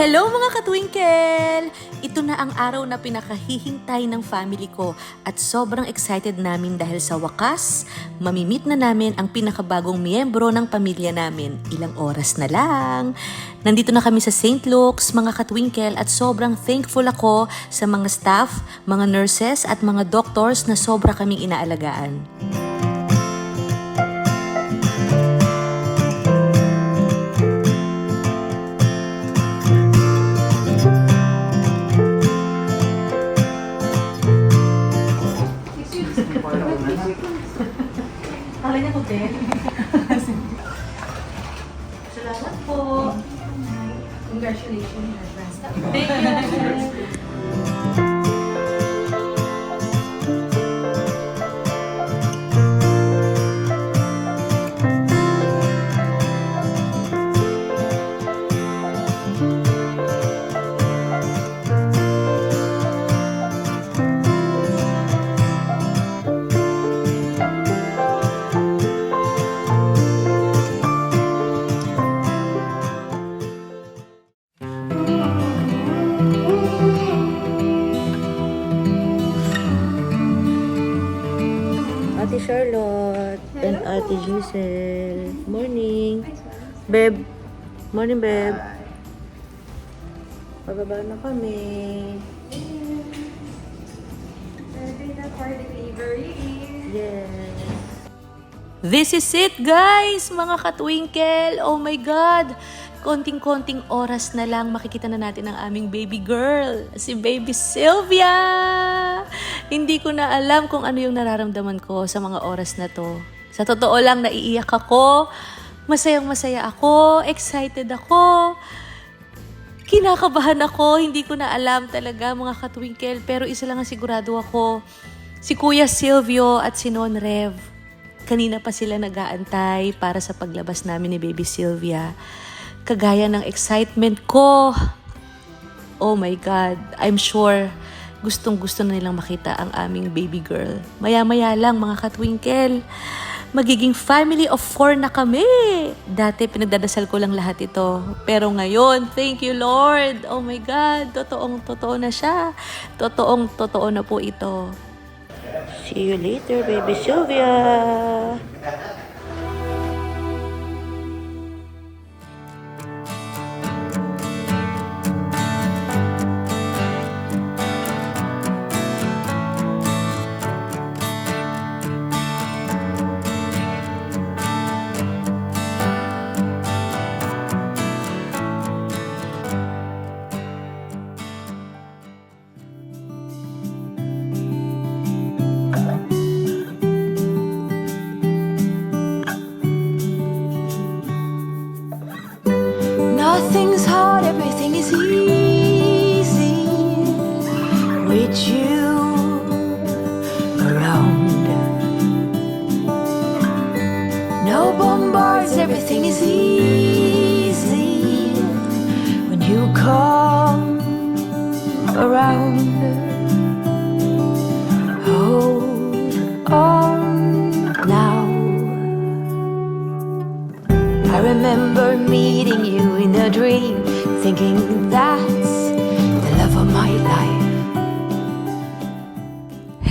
Hello mga katwinkle! Ito na ang araw na pinakahihintay ng family ko at sobrang excited namin dahil sa wakas, mamimit na namin ang pinakabagong miyembro ng pamilya namin. Ilang oras na lang. Nandito na kami sa St. Luke's, mga katwinkle, at sobrang thankful ako sa mga staff, mga nurses at mga doctors na sobra kaming inaalagaan. Ate Giselle. Morning. Beb. Morning, Beb. Pababa na kami. Yes. This is it, guys! Mga katwinkle! Oh my God! Konting-konting oras na lang makikita na natin ang aming baby girl, si baby Sylvia! Hindi ko na alam kung ano yung nararamdaman ko sa mga oras na to. Sa totoo lang, naiiyak ako, masayang masaya ako, excited ako, kinakabahan ako, hindi ko na alam talaga mga katwinkle, pero isa lang ang sigurado ako, si Kuya Silvio at si Non Rev, kanina pa sila nag-aantay para sa paglabas namin ni Baby Sylvia. Kagaya ng excitement ko. Oh my God, I'm sure gustong gusto na nilang makita ang aming baby girl. Maya-maya lang mga katwinkle. Magiging family of four na kami. Dati pinagdadasal ko lang lahat ito. Pero ngayon, thank you Lord. Oh my God, totoong totoo na siya. Totoong totoo na po ito. See you later, baby Sylvia.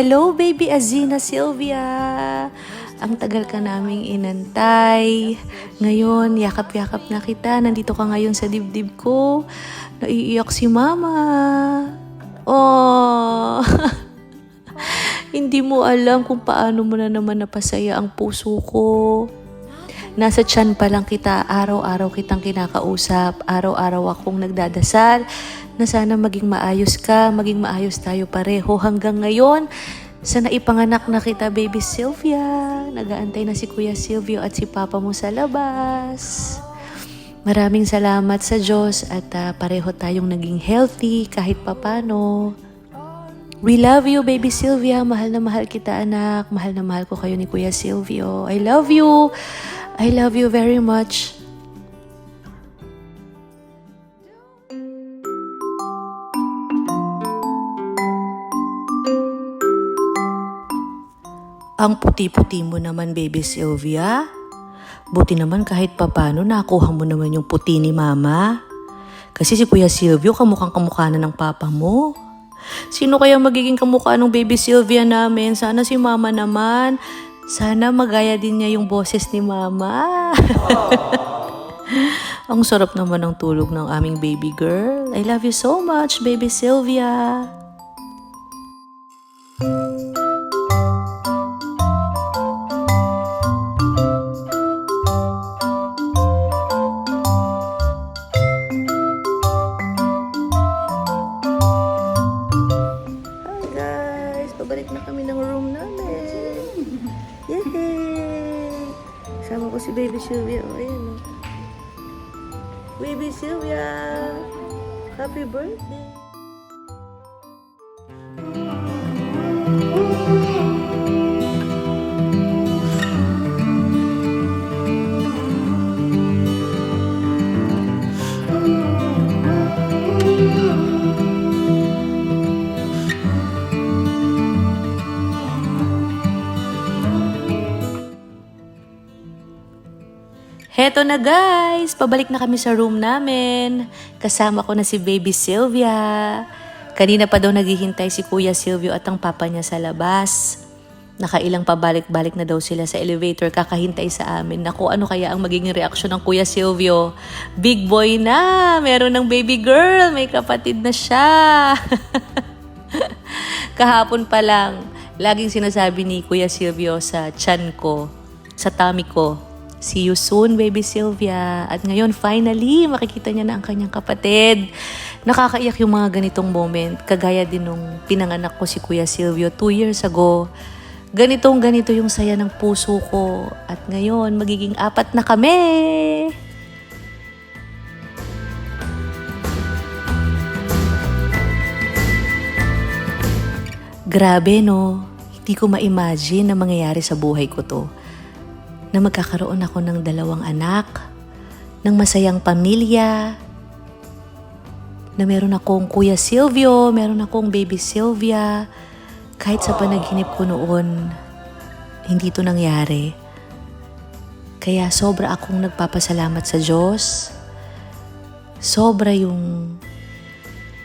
Hello, baby Azina Sylvia! Ang tagal ka naming inantay. Ngayon, yakap-yakap na kita. Nandito ka ngayon sa dibdib ko. Naiiyak si mama. Oh! Hindi mo alam kung paano mo na naman napasaya ang puso ko. Nasa tiyan pa lang kita, araw-araw kitang kinakausap, araw-araw akong nagdadasal na sana maging maayos ka, maging maayos tayo pareho hanggang ngayon. Sa naipanganak na kita, baby Sylvia. Nagaantay na si Kuya Silvio at si Papa mo sa labas. Maraming salamat sa Diyos at ah, pareho tayong naging healthy kahit papano. We love you, baby Sylvia. Mahal na mahal kita, anak. Mahal na mahal ko kayo ni Kuya Silvio. I love you. I love you very much. Ang puti-puti mo naman, baby Sylvia. Buti naman kahit papano nakuha mo naman yung puti ni mama. Kasi si Kuya Silvio, kamukhang kamukha na ng papa mo. Sino kaya magiging kamukha ng baby Sylvia namin? Sana si mama naman. Sana magaya din niya yung boses ni mama. Ang sarap naman ng tulog ng aming baby girl. I love you so much, baby Sylvia. Sama ko si Baby Sylvia. Oh, ayan oh. Baby Sylvia! Happy birthday! Heto na guys! Pabalik na kami sa room namin. Kasama ko na si Baby Sylvia. Kanina pa daw naghihintay si Kuya Silvio at ang papa niya sa labas. Nakailang pabalik-balik na daw sila sa elevator kakahintay sa amin. Naku, ano kaya ang magiging reaksyon ng Kuya Silvio? Big boy na! Meron ng baby girl! May kapatid na siya! Kahapon pa lang, laging sinasabi ni Kuya Silvio sa chan ko, sa tummy ko, See you soon, baby Sylvia. At ngayon, finally, makikita niya na ang kanyang kapatid. Nakakaiyak yung mga ganitong moment. Kagaya din nung pinanganak ko si Kuya Silvio two years ago. Ganitong ganito yung saya ng puso ko. At ngayon, magiging apat na kami. Grabe no, hindi ko ma-imagine na mangyayari sa buhay ko to. Na magkakaroon ako ng dalawang anak, ng masayang pamilya, na meron akong Kuya Silvio, meron akong Baby Sylvia. Kahit sa panaginip ko noon, hindi to nangyari. Kaya sobra akong nagpapasalamat sa Diyos. Sobra yung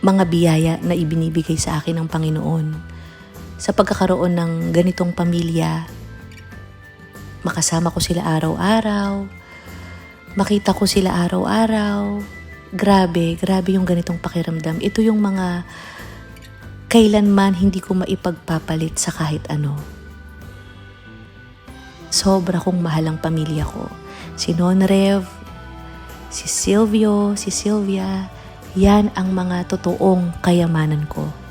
mga biyaya na ibinibigay sa akin ng Panginoon sa pagkakaroon ng ganitong pamilya. Makasama ko sila araw-araw. Makita ko sila araw-araw. Grabe, grabe yung ganitong pakiramdam. Ito yung mga kailanman hindi ko maipagpapalit sa kahit ano. Sobra kong mahal ang pamilya ko. Si Nonrev, si Silvio, si Sylvia, yan ang mga totoong kayamanan ko.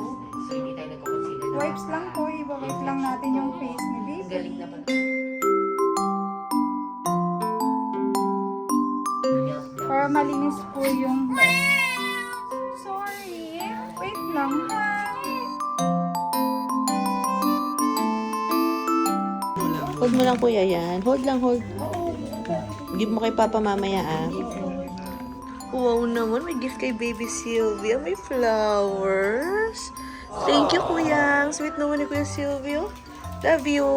Soap. So, hindi tayo nagkukonsider Wipes lang po, iba-wipe lang natin yung face ni baby. galing naman. Para malinis po yung Sorry. Wait lang. Hold mo lang kuya yan. Hold lang, hold. Give mo kay Papa mamaya ah. Wow naman, may gift kay Baby Sylvia. May flowers. Thank you, kuya. Sweet naman ni Kuya Silvio. Love you.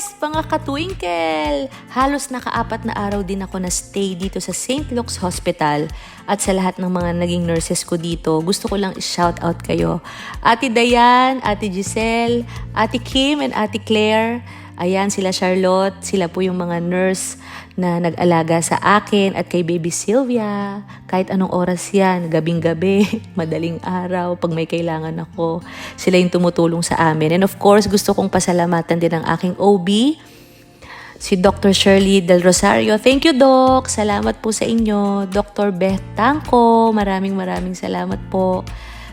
Yes, mga katwinkle! Halos nakaapat na araw din ako na stay dito sa St. Luke's Hospital at sa lahat ng mga naging nurses ko dito, gusto ko lang i-shout out kayo. Ate Dayan, Ate Giselle, Ate Kim and Ate Claire, ayan sila Charlotte, sila po yung mga nurse na nag-alaga sa akin at kay baby Sylvia. Kahit anong oras yan, gabing-gabi, madaling araw, pag may kailangan ako, sila yung tumutulong sa amin. And of course, gusto kong pasalamatan din ang aking OB, si Dr. Shirley Del Rosario. Thank you, Doc. Salamat po sa inyo. Dr. Beth Tangko, maraming maraming salamat po.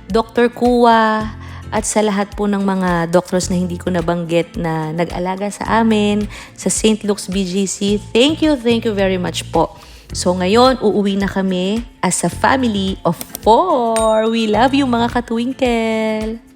Dr. Kuwa, at sa lahat po ng mga doctors na hindi ko nabanggit na nag-alaga sa amin sa St. Luke's BGC. Thank you, thank you very much po. So ngayon, uuwi na kami as a family of four. We love you mga katwinkle!